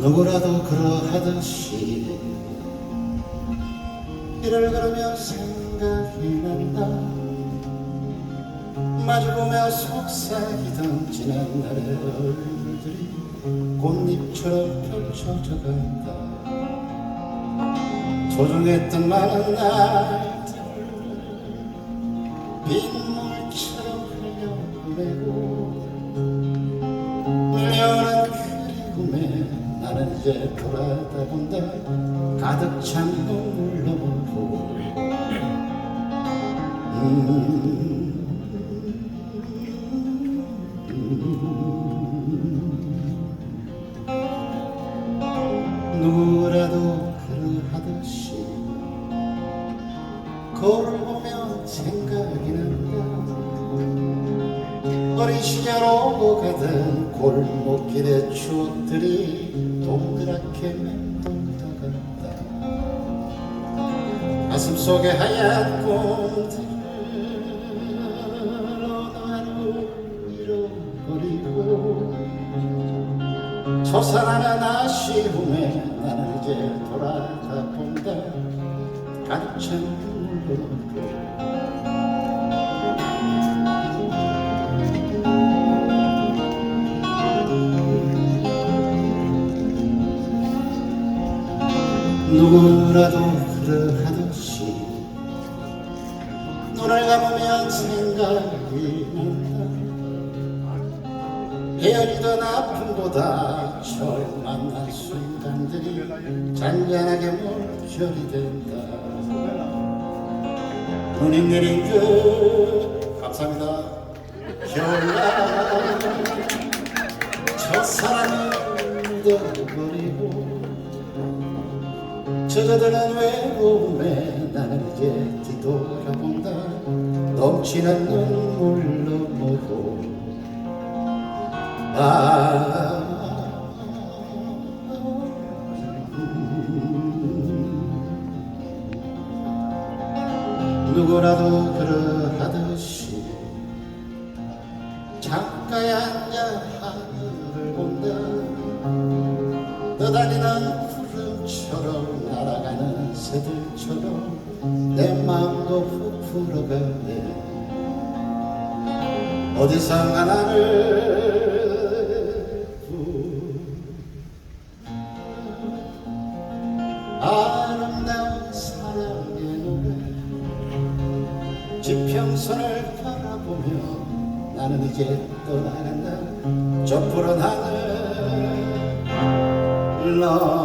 누구라도 그러하듯이 길을 걸으며 생각이 난다. 마주보며 속삭이던 지난 날의 얼굴들이 꽃잎처럼 펼쳐져 간다. 소중했던 많은 날들 빗 나는 이제 돌아다 본다. 가득 찬 눈물로 보고 누구라도 그러하듯이 거울 보면 생각이 난다 어린 시절 오고 가던 골목길의 추억들이 동그랗게 맴돌다 간다. 가슴속에 하얀 어느 하루 잃어버리고 솟아나는 아쉬움에 나는 이제 돌아가 본다. 가득 누구라도 그러하듯이 눈을 감으면 생각이 난다. 헤어지던 아픔보다 처음 만난 순간들이 잔잔하게 물결이 된다. 눈이 내린 그 감사합니다. 겨울날 첫사랑을 묻어버리고 젖어드는 외로움에 나는 이제 뒤돌아본다. 넘치는 눈물로 보고. 아. 누구라도 그러하듯이 창가에 앉아 하늘을 본다. 떠다니는 구름처럼 날아가는 새들처럼 내 마음도 부풀어가네 어디선가 나를 부- 아름다운 사랑의 노래. 지평선을 바라보며 나는 이제 떠나간다. 저 푸른 하늘 너